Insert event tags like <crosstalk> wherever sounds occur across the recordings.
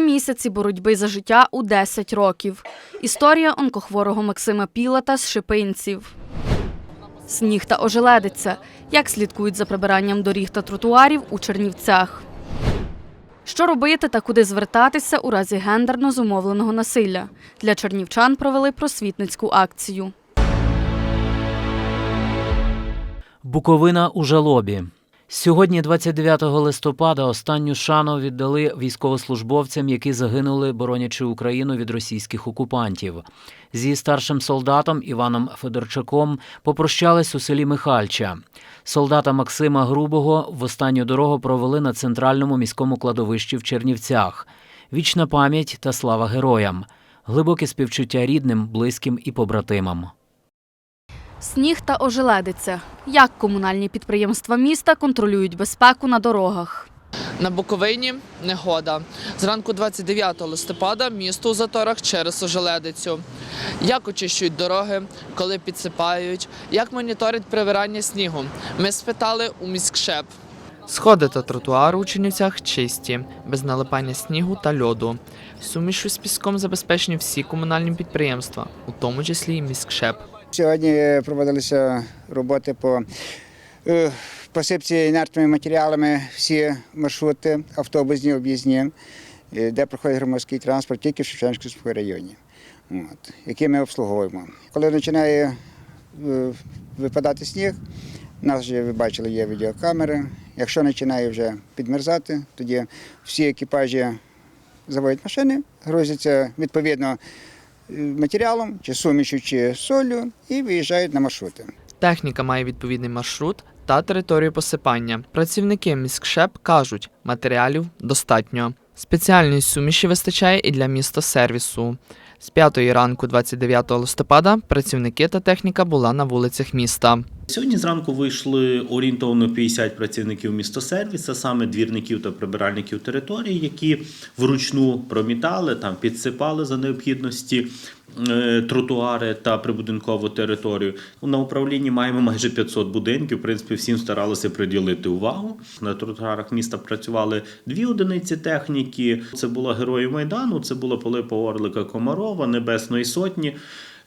Місяці боротьби за життя у 10 років. Історія онкохворого Максима Пілата з Шипинців. Сніг та ожеледиця. Як слідкують за прибиранням доріг та тротуарів у Чернівцях. Що робити та куди звертатися у разі гендерно зумовленого насилля? Для чернівчан провели просвітницьку акцію. Буковина у жалобі. Сьогодні, 29 листопада, останню шану віддали військовослужбовцям, які загинули, боронячи Україну від російських окупантів. Зі старшим солдатом Іваном Федорчаком попрощались у селі Михальча. Солдата Максима Грубого в останню дорогу провели на центральному міському кладовищі в Чернівцях. Вічна пам'ять та слава героям, глибоке співчуття рідним, близьким і побратимам. Сніг та ожеледиця. Як комунальні підприємства міста контролюють безпеку на дорогах? На Буковині негода. Зранку 29 листопада місто у заторах через ожеледицю. Як очищують дороги, коли підсипають, як моніторять прибирання снігу. Ми спитали у міськшеп. Сходи та тротуари у Чернівцях чисті, без налипання снігу та льоду. Сумішу з піском забезпечені всі комунальні підприємства, у тому числі і міськшеп. Сьогодні проводилися роботи по е, посипці інертними матеріалами всі маршрути, автобусні, об'їзні, е, де проходить громадський транспорт тільки в Шевченківському районі, от, який ми обслуговуємо. Коли починає е, випадати сніг, у нас вже ви бачили, є відеокамери. Якщо починає вже підмерзати, тоді всі екіпажі заводять машини, грузяться відповідно матеріалом, чи сумішю, чи солью, і виїжджають на маршрути. Техніка має відповідний маршрут та територію посипання. Працівники міськшеп кажуть, матеріалів достатньо. Спеціальної суміші вистачає і для міста сервісу. З 5 ранку 29 листопада працівники та техніка була на вулицях міста. Сьогодні зранку вийшли орієнтовно 50 працівників містосервісу, саме двірників та прибиральників території, які вручну промітали, там підсипали за необхідності тротуари та прибудинкову територію. На управлінні маємо майже 500 будинків. В принципі, всім старалися приділити увагу. На тротуарах міста працювали дві одиниці техніки. Це була Герої Майдану, це була Пилипа Орлика Комарова, Небесної Сотні.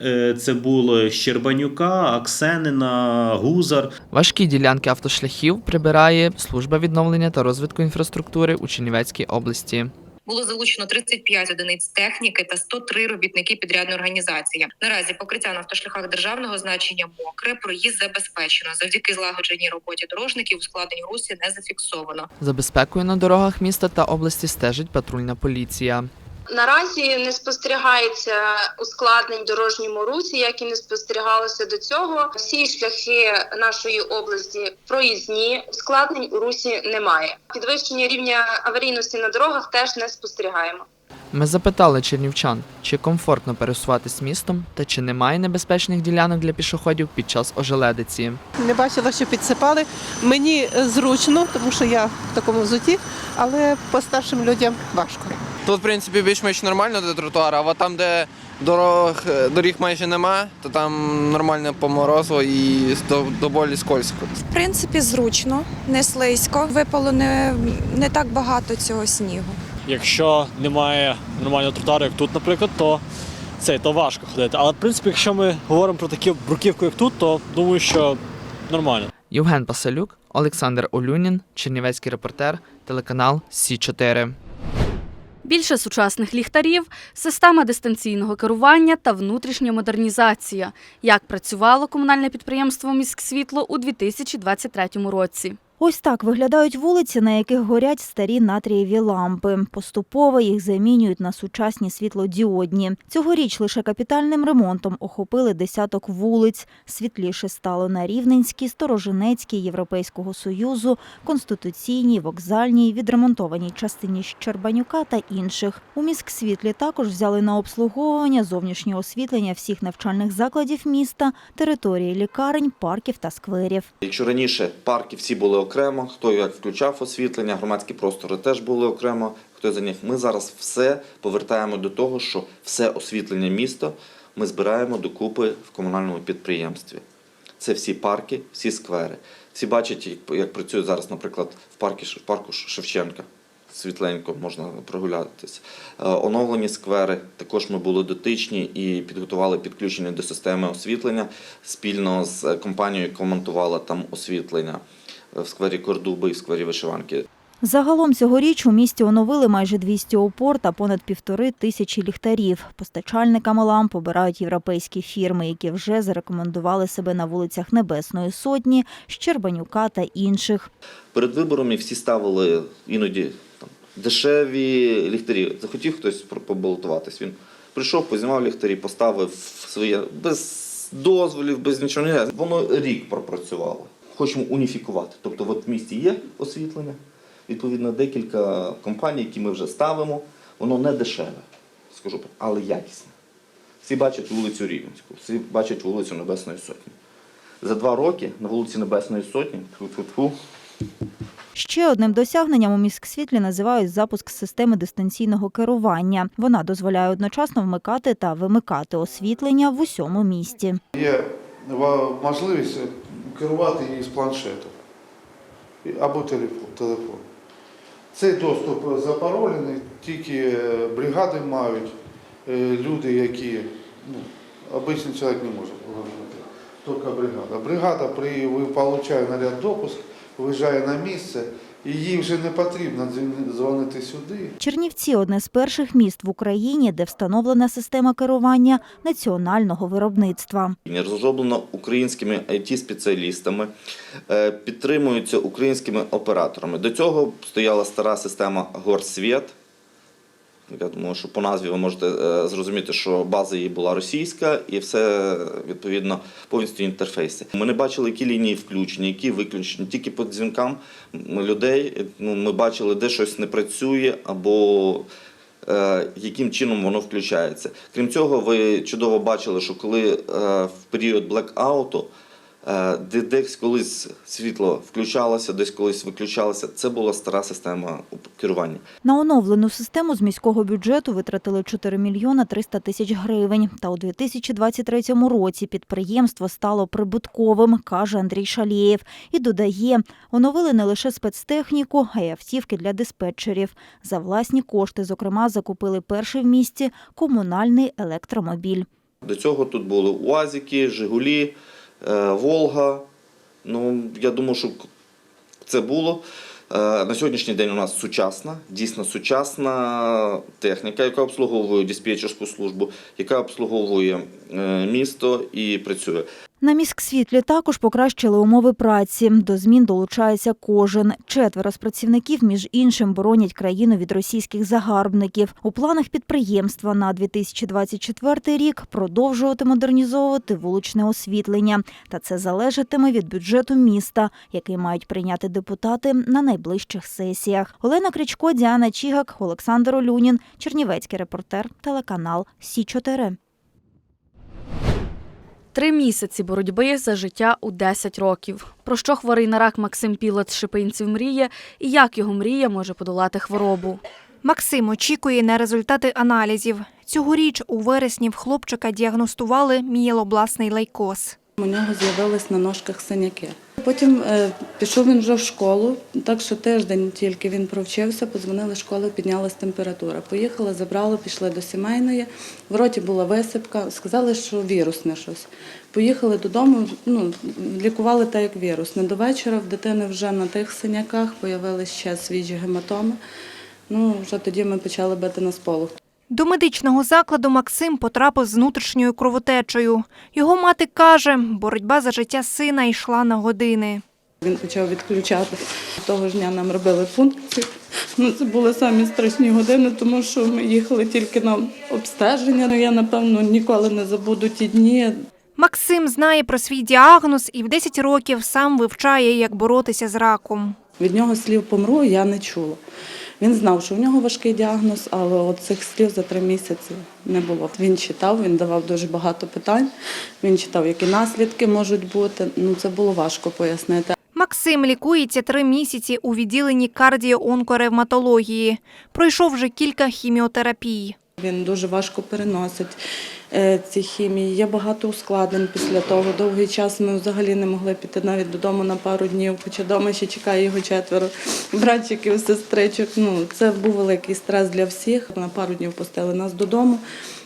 Е, Це було Щербанюка, Аксенина, Гузар. Важкі ділянки автошляхів прибирає служба відновлення та розвитку інфраструктури у Чернівецькій області. Було залучено 35 одиниць техніки та 103 робітники підрядної організації. Наразі покриття на автошляхах державного значення мокре, проїзд забезпечено. Завдяки злагодженій роботі дорожників ускладнень русі не зафіксовано. За безпекою на дорогах міста та області стежить патрульна поліція. Наразі не спостерігається ускладнень в дорожньому русі, як і не спостерігалося до цього. Всі шляхи нашої області проїзні, ускладнень у русі немає. Підвищення рівня аварійності на дорогах теж не спостерігаємо. Ми запитали чернівчан, чи комфортно пересуватись містом та чи немає небезпечних ділянок для пішоходів під час ожеледиці. Не бачила, що підсипали. Мені е, зручно, тому що я в такому взуті, але по старшим людям важко. Тут, в принципі, більш-менш нормально до тротуару, а там, де дорог, доріг майже нема, то там нормально поморозило і доволі скользко. В принципі, зручно, не слизько. Випало не, не так багато цього снігу. Якщо немає нормального тротуару, як тут, наприклад, то це то важко ходити. Але в принципі, якщо ми говоримо про таку бруківку, як тут, то думаю, що нормально. Євген Пасалюк, Олександр Олюнін, Чернівецький репортер, телеканал Сі 4 Більше сучасних ліхтарів, система дистанційного керування та внутрішня модернізація. Як працювало комунальне підприємство «Міськсвітло» у 2023 році. Ось так виглядають вулиці, на яких горять старі натрієві лампи. Поступово їх замінюють на сучасні світлодіодні. Цьогоріч лише капітальним ремонтом охопили десяток вулиць. Світліше стало на Рівненській, Сторожинецькій, Європейського Союзу, Конституційній, Вокзальній, відремонтованій частині Щербанюка та інших. У міськсвітлі також взяли на обслуговування зовнішнє освітлення всіх навчальних закладів міста, території лікарень, парків та скверів. Якщо раніше парки всі були окремо, хто як включав освітлення, громадські простори теж були окремо, хто за них. Ми зараз все повертаємо до того, що все освітлення міста ми збираємо докупи в комунальному підприємстві. Це всі парки, всі сквери. Всі бачать, як, працює зараз, наприклад, в парку, в парку Шевченка. світленько, можна прогулятися. Е, Оновлені сквери, також ми були дотичні і підготували підключення до системи освітлення спільно з компанією, яка монтувала там освітлення в сквері Кордуби і в сквері Вишиванки. Загалом цьогоріч у місті оновили майже 200 опор та понад півтори тисячі ліхтарів. Постачальниками ламп обирають європейські фірми, які вже зарекомендували себе на вулицях Небесної Сотні, Щербанюка та інших. Перед виборами всі ставили іноді там, дешеві ліхтарі. Захотів хтось побалотуватись. Він прийшов, познімав ліхтарі, поставив своє без дозволів, без нічого. Воно рік пропрацювало. Хочемо уніфікувати. Тобто, от в місті є освітлення, відповідно, декілька компаній, які ми вже ставимо. Воно не дешеве, скажу, але якісне. Всі бачать вулицю Рівненську, всі бачать вулицю Небесної Сотні. За два роки на вулиці Небесної Сотні тьфу-тьфу-тьфу, Ще одним досягненням у міськсвітлі називають запуск системи дистанційного керування. Вона дозволяє одночасно вмикати та вимикати освітлення в усьому місті. Є можливість керувати її з планшету або телефон. Цей доступ запаролений, тільки е, бригади мають, е, люди, які ну, обичний чоловік не може повернути, тільки бригада. Бригада при ви- получає наряд допуск, виїжджає на місце, і їй вже не потрібно дзвонити сюди. Чернівці одне з перших міст в Україні, де встановлена система керування національного виробництва. розроблено українськими IT-спеціалістами, підтримуються українськими операторами. До цього стояла стара система Горсвіт. Я думаю, що по назві ви можете е, зрозуміти, що база її була російська і все відповідно повністю інтерфейси. Ми не бачили, які лінії включені, які виключені. Тільки по дзвінкам людей ну, ми бачили, де щось не працює або е, яким чином воно включається. Крім цього, ви чудово бачили, що коли е, в період блекауту де десь колись світло включалося, десь колись виключалося, це була стара система керування. На оновлену систему з міського бюджету витратили 4 мільйона 300 тисяч гривень. Та у 2023 році підприємство стало прибутковим, каже Андрій Шалєєв. І додає, оновили не лише спецтехніку, а й автівки для диспетчерів. За власні кошти, зокрема, закупили перший в місті комунальний електромобіль. До цього тут були УАЗики, Жигулі, Волга. Ну, я думаю, що це було. Е, На сьогоднішній день у нас сучасна, дійсно сучасна техніка, яка обслуговує диспетчерську службу, яка обслуговує е, місто і працює. На міськсвітлі також покращили умови праці. До змін долучається кожен. Четверо з працівників, між іншим, боронять країну від російських загарбників. У планах підприємства на 2024 рік продовжувати модернізовувати вуличне освітлення. Та це залежатиме від бюджету міста, який мають прийняти депутати на найближчих сесіях. Олена Кричко, Діана Чігак, Олександр Олюнін, Чернівецький репортер, телеканал Сі 4 Три місяці боротьби за життя у 10 років. Про що хворий на рак Максим Пілот з Шипинців мріє і як його мрія може подолати хворобу. Максим очікує на результати аналізів. Цьогоріч у вересні в хлопчика діагностували мієлобласний лейкоз. У нього з'явились на ножках синяки. Потім е, пішов він вже в школу, так що тиждень тільки він провчився, подзвонили в школу, піднялась температура. Поїхали, забрали, пішли до сімейної. В роті була висипка, сказали, що вірусне щось. Поїхали додому, ну, лікували так, як вірусне. До вечора в дитини вже на тих синяках з'явилися ще свіжі гематоми. Ну, вже тоді ми почали бити на сполох. До медичного закладу Максим потрапив з внутрішньою кровотечею. Його мати каже, боротьба за життя сина йшла на години. Він почав відключати. Того ж дня нам робили пункцію. Ну, це були самі страшні години, тому що ми їхали тільки на обстеження. Ну, Я, напевно, ніколи не забуду ті дні. Максим знає про свій діагноз і в 10 років сам вивчає, як боротися з раком. Від нього слів помру я не чула. Він знав, що в нього важкий діагноз, але цих слів за три місяці не було. Він читав, він давав дуже багато питань. Він читав, які наслідки можуть бути. Ну це було важко пояснити. Максим лікується три місяці у відділенні кардіоонкоревматології. Пройшов вже кілька хіміотерапій. Він дуже важко переносить е, ці хімії. Є багато ускладнень після того. Довгий час ми взагалі не могли піти навіть додому на пару днів, хоча вдома ще чекає його четверо братчиків, сестричок. Ну, це був великий стрес для всіх. На пару днів пустили нас додому,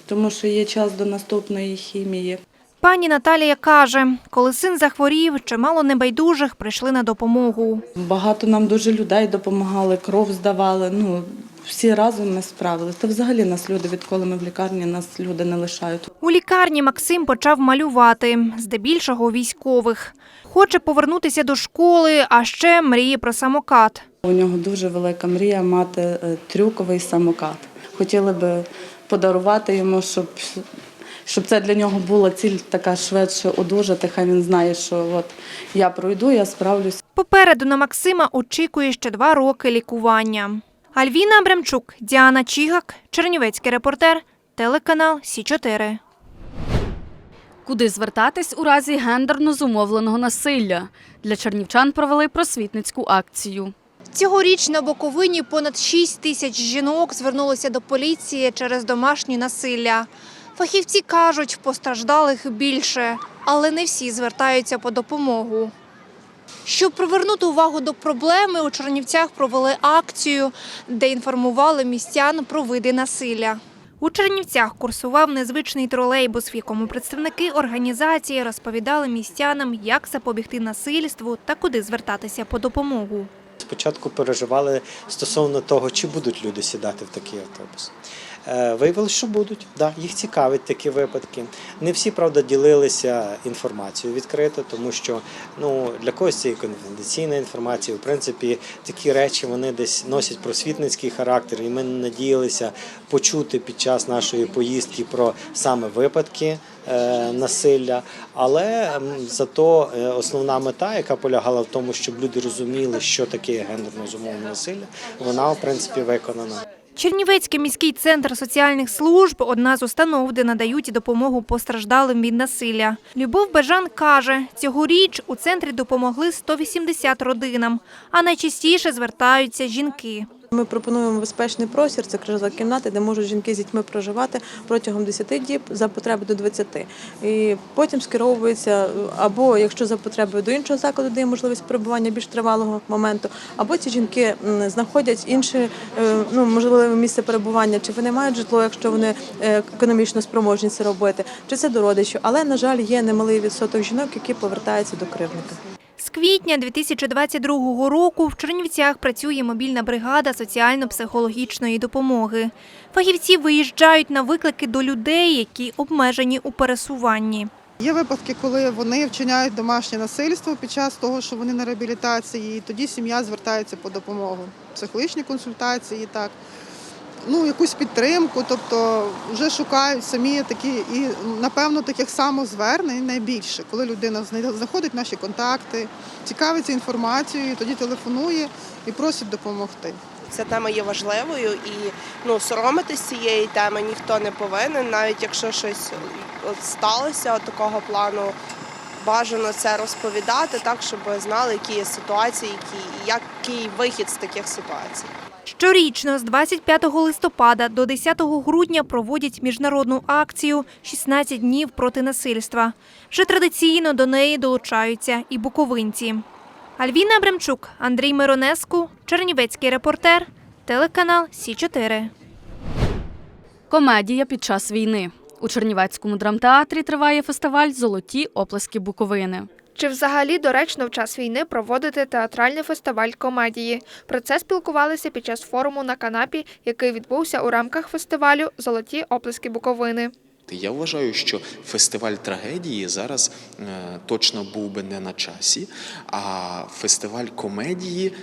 тому що є час до наступної хімії. Пані Наталія каже, коли син захворів, чимало небайдужих прийшли на допомогу. Багато нам дуже людей допомагали, кров здавали. Ну, всі разом ми справилися. Та взагалі нас люди, відколи ми в лікарні, нас люди не лишають. У лікарні Максим почав малювати, здебільшого військових. Хоче повернутися до школи, а ще мріє про самокат. У нього дуже велика мрія мати е, трюковий самокат. Хотіли би подарувати йому, щоб, щоб це для нього була ціль така швидше одужати. Хай він знає, що от я пройду, я справлюсь. Попереду на Максима очікує ще два роки лікування. Альвіна Абрамчук, Діана Чігак, Чернівецький репортер, телеканал Сі 4 Куди звертатись у разі гендерно зумовленого насилля? Для чернівчан провели просвітницьку акцію. Цьогоріч на Буковині понад 6 тисяч жінок звернулися до поліції через домашнє насилля. Фахівці кажуть, постраждалих більше, але не всі звертаються по допомогу. Щоб привернути увагу до проблеми, у Чернівцях провели акцію, де інформували містян про види насилля. У Чернівцях курсував незвичний тролейбус, в якому представники організації розповідали містянам, як запобігти насильству та куди звертатися по допомогу. Спочатку переживали стосовно того, чи будуть люди сідати в такий автобус. Е, Виявилося, що будуть. Да, їх цікавить такі випадки. Не всі, правда, ділилися інформацією відкрито, тому що ну, для когось це є конфіденційна інформація. В принципі, такі речі вони десь носять просвітницький характер, і ми надіялися почути під час нашої поїздки про саме випадки е, насилля. Але зато е, основна мета, яка полягала в тому, щоб люди розуміли, що таке гендерно зумовлене насилля, вона в принципі виконана. Чернівецький міський центр соціальних служб одна з установ, де надають допомогу постраждалим від насилля. Любов Бежан каже, цьогоріч у центрі допомогли 180 родинам, а найчастіше звертаються жінки. Ми пропонуємо безпечний простір, це крижова кімната, де можуть жінки з дітьми проживати протягом 10 діб за потреби до 20. І потім скеровується або якщо за потребою до іншого закладу, де є можливість перебування більш тривалого моменту, або ці жінки знаходять інше е, ну можливе місце перебування, чи вони мають житло, якщо вони е, економічно спроможні це робити, чи це до родичів. Але на жаль, є немалий відсоток жінок, які повертаються до кривника. З квітня 2022 року в Чернівцях працює мобільна бригада соціально-психологічної допомоги. Фахівці виїжджають на виклики до людей, які обмежені у пересуванні. Є випадки, коли вони вчиняють домашнє насильство під час того, що вони на реабілітації, і тоді сім'я звертається по допомогу. Психологічні консультації, так. Ну, якусь підтримку, тобто вже шукають самі такі, і напевно таких самозвернень найбільше, коли людина знаходить наші контакти, цікавиться інформацією, тоді телефонує і просить допомогти. Ця тема є важливою і ну соромитись цієї теми ніхто не повинен, навіть якщо щось сталося такого плану. Бажано це розповідати так, щоб знали, які є ситуації, які який вихід з таких ситуацій. Щорічно з 25 листопада до 10 грудня проводять міжнародну акцію «16 днів проти насильства. Вже традиційно до неї долучаються і буковинці. Альвіна Абрамчук, Андрій Миронеску, Чернівецький репортер, телеканал Сі 4 Комедія під час війни. У Чернівецькому драмтеатрі триває фестиваль Золоті оплески Буковини. Чи взагалі доречно в час війни проводити театральний фестиваль комедії? Про це спілкувалися під час форуму на канапі, який відбувся у рамках фестивалю Золоті оплески Буковини. Я вважаю, що фестиваль трагедії зараз е, точно був би не на часі, а фестиваль комедії.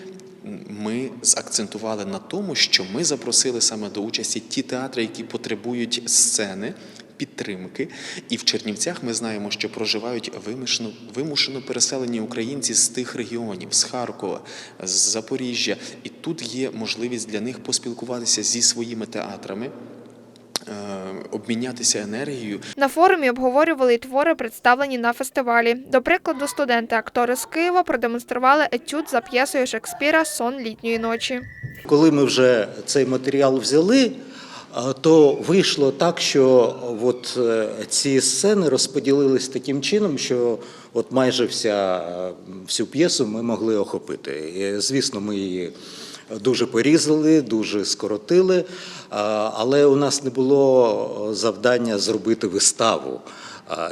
Ми закцентували на тому, що ми запросили саме до участі ті театри, які потребують сцени, підтримки. І в Чернівцях ми знаємо, що проживають вимушено, вимушено переселені українці з тих регіонів, з Харкова, з Запоріжжя. І тут є можливість для них поспілкуватися зі своїми театрами. е, Обмінятися енергією, На форумі обговорювали й твори, представлені на фестивалі. До прикладу, студенти-актори з Києва продемонстрували етюд за п'єсою Шекспіра Сон літньої ночі. Коли ми вже цей матеріал взяли, то вийшло так, що от е, ці сцени розподілились таким чином, що от майже вся, е, всю п'єсу ми могли охопити. І, звісно, ми її дуже порізали, дуже скоротили, але у нас не було завдання зробити виставу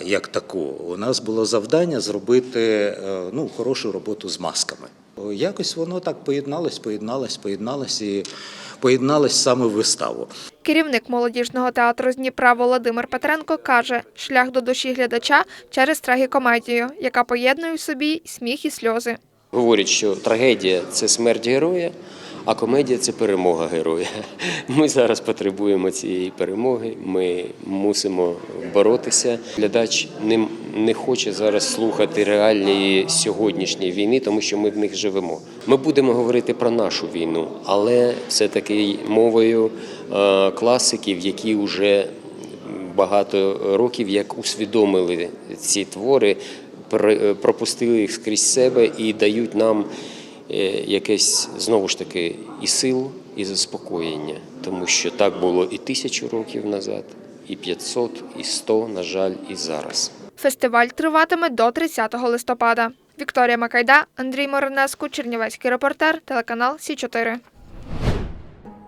як таку. У нас було завдання зробити е, ну, хорошу роботу з масками. Якось воно так поєдналось, поєдналось, поєдналось і поєдналось саме в виставу. Керівник молодіжного театру з Дніпра Володимир Петренко каже, шлях до душі глядача через трагікомедію, яка поєднує в собі сміх і сльози. Говорять, що трагедія це смерть героя, а комедія це перемога героя. <laughs> Ми зараз потребуємо цієї перемоги. Ми мусимо боротися. Глядач не, не хоче зараз слухати реалії сьогоднішньої війни, тому що ми в них живемо. Ми будемо говорити про нашу війну, але все таки мовою е, класиків, які вже багато років як усвідомили ці твори, пр- пропустили їх скрізь себе і дають нам якесь знову ж таки і сил, і заспокоєння, тому що так було і тисячу років назад, і 500, і 100, на жаль, і зараз. Фестиваль триватиме до 30 листопада. Вікторія Макайда, Андрій Моронеску, Чернівецький репортер, телеканал Сі 4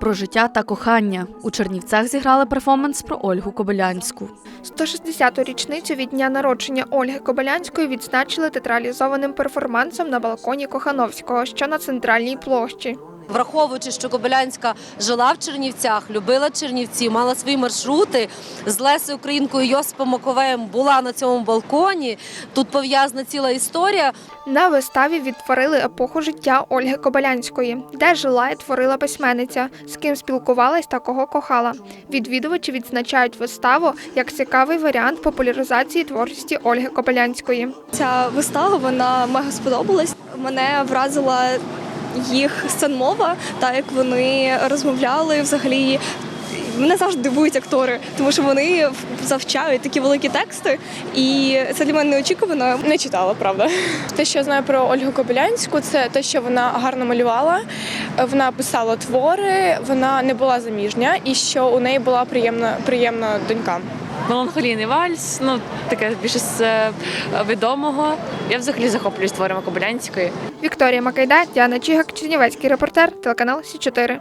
Про життя та кохання у Чернівцях зіграли перформанс про Ольгу Кобилянську. 160-ту річницю від дня народження Ольги Кобилянської відзначили театралізованим перформансом на балконі Кохановського, що на центральній площі. Враховуючи, що Кобилянська жила в Чернівцях, любила Чернівці, мала свої маршрути з Лесею Українкою Йосипом Маковеєм була на цьому балконі. Тут пов'язана ціла історія. На виставі відтворили епоху життя Ольги Кобилянської, де жила і творила письменниця, з ким спілкувалась та кого кохала. Відвідувачі відзначають виставу як цікавий варіант популяризації творчості Ольги Кобилянської. Ця вистава вона мега сподобалась. Мене вразила їх сценмова, так як вони розмовляли взагалі. Мене завжди дивують актори, тому що вони завчають такі великі тексти, і це для мене неочікувано. Не читала, правда. Те, що я знаю про Ольгу Кобилянську, це те, що вона гарно малювала, вона писала твори, вона не була заміжня і що у неї була приємна, приємна донька. Меланхолійний вальс, ну таке більше з е, відомого. Я взагалі захоплююсь творами Кобилянської. Вікторія Макайда, Діана Чігак, Чернівецький репортер, телеканал Сі 4